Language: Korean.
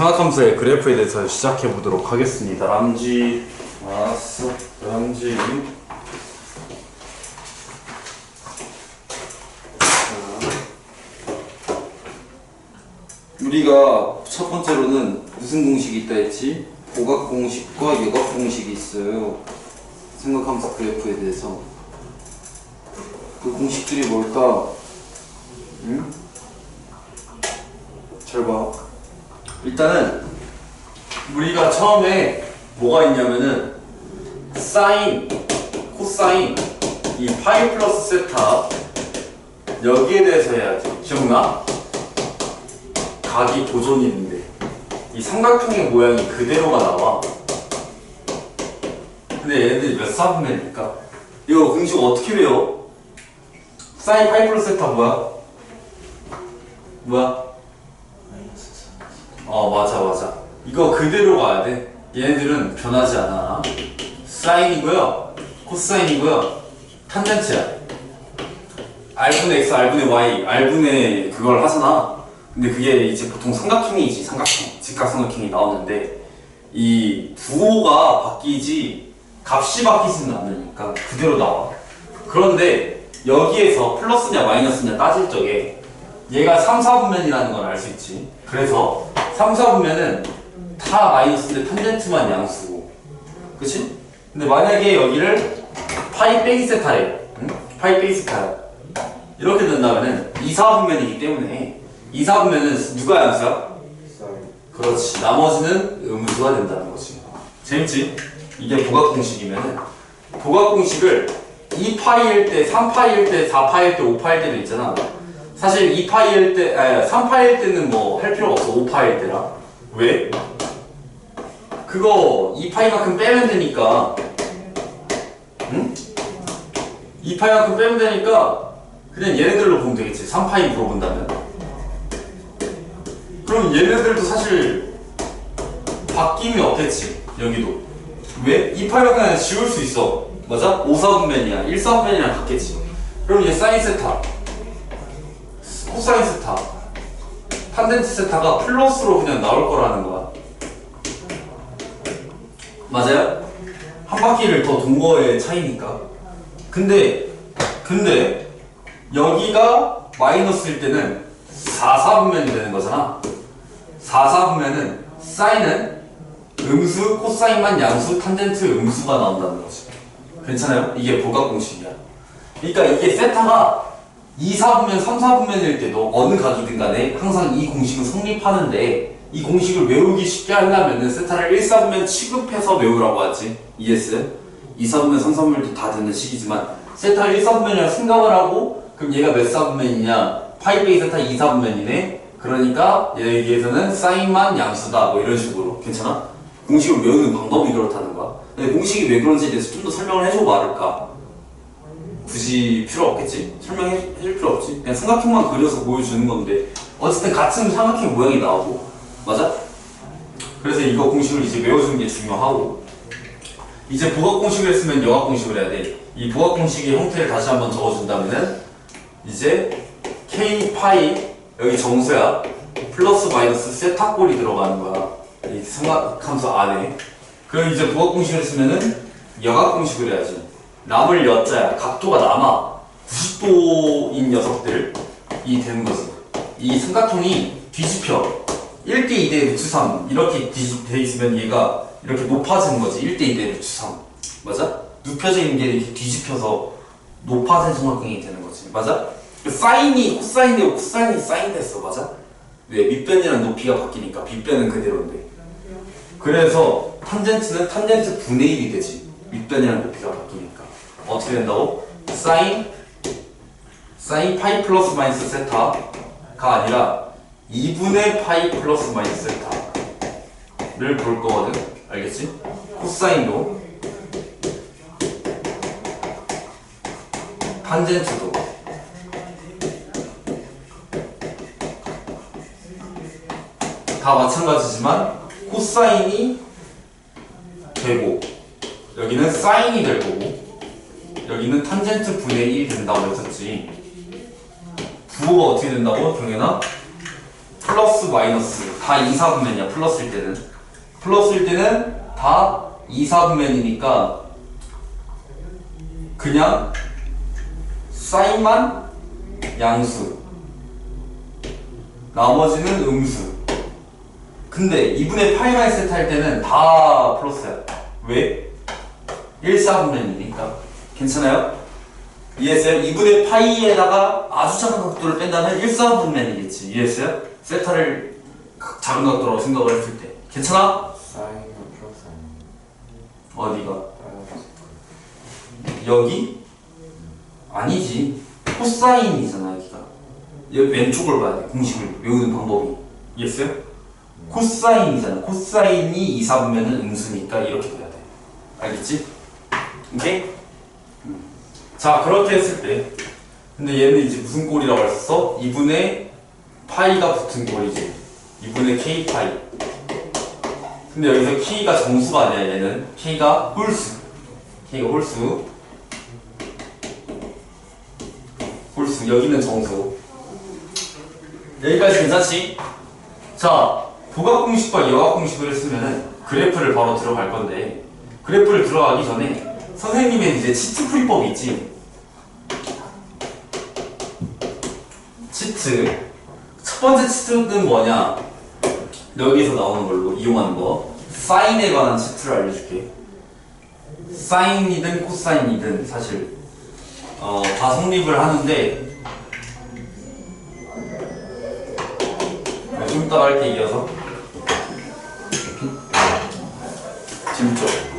삼각함수의 그래프에 대해서 시작해 보도록 하겠습니다. 람지 알았어. 람지 우리가 첫 번째로는 무슨 공식이 있다 했지? 보각 공식과 여각 공식이 있어요. 생각함수 그래프에 대해서 그 공식들이 뭘까? 응? 잘 봐. 일단은 우리가 처음에 뭐가 있냐면은 사인, 코사인, 이 파이 플러스 세타 여기에 대해서 해야지. 기억나? 각이 보존이 있는데 이 삼각형의 모양이 그대로가 나와. 근데 얘네들이 몇 사분면입니까? 이거 공식 어떻게 외워? 사인 파이 플러스 세타 뭐야? 뭐야? 어 맞아 맞아. 이거 그대로 가야 돼. 얘네들은 변하지 않아. 사인이고요. 코사인이고요. 탄젠트야. r분의 x r분의 y r분의 그걸 하잖아. 근데 그게 이제 보통 삼각형이지 삼각형. 직각삼각형이 나오는데 이 부호가 바뀌지 값이 바뀌지는 않으니까 그대로 나와. 그런데 여기에서 플러스냐 마이너스냐 따질 적에 얘가 3, 4분면이라는 걸 알 수 있지. 그래서 3, 4분면은 다 마이너스인데 탄젠트만 양수고 그치? 근데 만약에 여기를 파이 빼기 세타래 응? 파이 빼기 세타야 이렇게 된다면은 2, 4분면이기 때문에 2, 4분면은 누가 양수야? 그렇지 나머지는 음수가 된다는 거지 재밌지? 이게 보각 공식이면은 보각 공식을 2파이일 때, 3파이일 때, 4파이일 때, 5파이일 때도 있잖아 사실 2파이일 때, 아니 3파이일 때는 뭐 할 필요가 없어. 5파이일 때라. 왜? 그거 2파이만큼 빼면 되니까. 응? 2파이만큼 빼면 되니까 그냥 얘네들로 보면 되겠지. 3파이 물어본다면. 그럼 얘네들도 사실 바뀜이 없겠지? 여기도. 왜? 2파이만큼 그냥 지울 수 있어. 맞아? 5사분면이야. 1사분면이랑 같겠지. 그럼 얘 사인 세타 코사인 세타 탄젠트 세타가 플러스로 그냥 나올 거라는 거야. 맞아요? 한 바퀴를 더 돈 거의 차이니까. 근데 근데 여기가 마이너스일 때는 4, 4분면이 되는 거잖아. 4, 4분면은 사인은 음수, 코사인만 양수, 탄젠트 음수가 나온다는 거지. 괜찮아요? 이게 보각 공식이야. 그러니까 이게 세타가 2, 4분면, 3, 4분면일 때도 어느 각이든 간에 항상 이 공식은 성립하는데 이 공식을 외우기 쉽게 하려면 세타를 1, 4분면 취급해서 외우라고 하지. ES 2, 4분면, 3, 4분면도 다 되는 식이지만 세타를 1, 4분면이라 생각을 하고 그럼 얘가 몇 4분면이냐? 파이 베이 세타 2, 4분면이네. 그러니까 여기에서는 사인만 양수다. 뭐 이런 식으로. 괜찮아? 공식을 외우는 방법이 그렇다는 거야. 근데 공식이 왜 그런지에 대해서 좀 더 설명을 해주고 말을까 굳이 필요 없겠지? 설명해 줄 필요 없지? 그냥 삼각형만 그려서 보여주는 건데 어쨌든 같은 삼각형 모양이 나오고 맞아? 그래서 이거 공식을 이제 외워주는 게 중요하고 이제 보각 공식을 했으면 여각 공식을 해야 돼이 보각 공식의 형태를 다시 한번 적어준다면은 이제 k 파이 여기 정수야 플러스 마이너스 세타꼴이 들어가는 거야 이 삼각함수 안에 그럼 이제 부각 공식을 쓰면은 여각 공식을 해야지 남을 여자야 각도가 남아 90도인 녀석들이 되는 거지. 이 삼각형이 뒤집혀. 1대 2대 루트 3 이렇게 뒤집돼 있으면 얘가 이렇게 높아지는 거지. 1대 2대 루트 3 맞아? 눕혀져 있는 게 이렇게 뒤집혀서 높아진 삼각형이 되는 거지. 맞아? 사인이 코사인 되고 코사인이 사인 됐어. 맞아? 왜? 밑변이랑 높이가 바뀌니까 빗변은 그대로인데. 그래서 탄젠트는 탄젠트 분의 1이 되지. 밑변이랑 높이가 바뀌니까 어떻게 된다고? 사인 사인 파이 플러스 마이너스 세타가 아니라 2분의 파이 플러스 마이너스 세타를 볼 거거든 알겠지? 코사인도 탄젠트도 다 마찬가지지만 코사인이 되고 여기는 사인이 될 거고 여기는 탄젠트 분의 1이 된다고 했었지 부호가 어떻게 된다고? 동현아? 플러스 마이너스 다 2, 4분면이야 플러스일 때는 플러스일 때는 다 2, 4분면이니까 그냥 사인만 양수 나머지는 음수 근데 2분의 파이만 세트 할 때는 다 플러스야 왜? 1, 4분면이니까 괜찮아요? 이해했어요? 2분의 파이에다가 아주 작은 각도를 뺀다면 1, 4분면이겠지 이해했어요? 세타를 작은 각도라고 생각을 했을 때 괜찮아? 어디가? 여기? 아니지 코사인이잖아 여기가 여기 왼쪽을 봐야 돼 공식을 외우는 방법이 이해했어요? 코사인이잖아 코사인이 2, 4분면은 음수니까 이렇게 돼야 돼 알겠지? 오케이? 음. 자 그렇게 했을 때 근데 얘는 이제 무슨 꼴이라고 했었어? 2분의 파이가 붙은 꼴이지 2분의 k 파이 근데 여기서 k가 정수가 아니야 얘는 k가 홀수 k가 홀수 홀수 여기는 정수 여기까지 괜찮지? 자 도각 공식과 여각 공식을 쓰면은 그래프를 바로 들어갈 건데 그래프를 들어가기 전에 선생님의 이제 치트 풀이법이 있지. 치트. 첫 번째 치트는 뭐냐? 여기서 나오는 걸로 이용하는 거. 사인에 관한 치트를 알려줄게. 사인이든 코사인이든 사실 어, 다 성립을 하는데 네, 좀 이따가 할게 이어서. 재밌죠?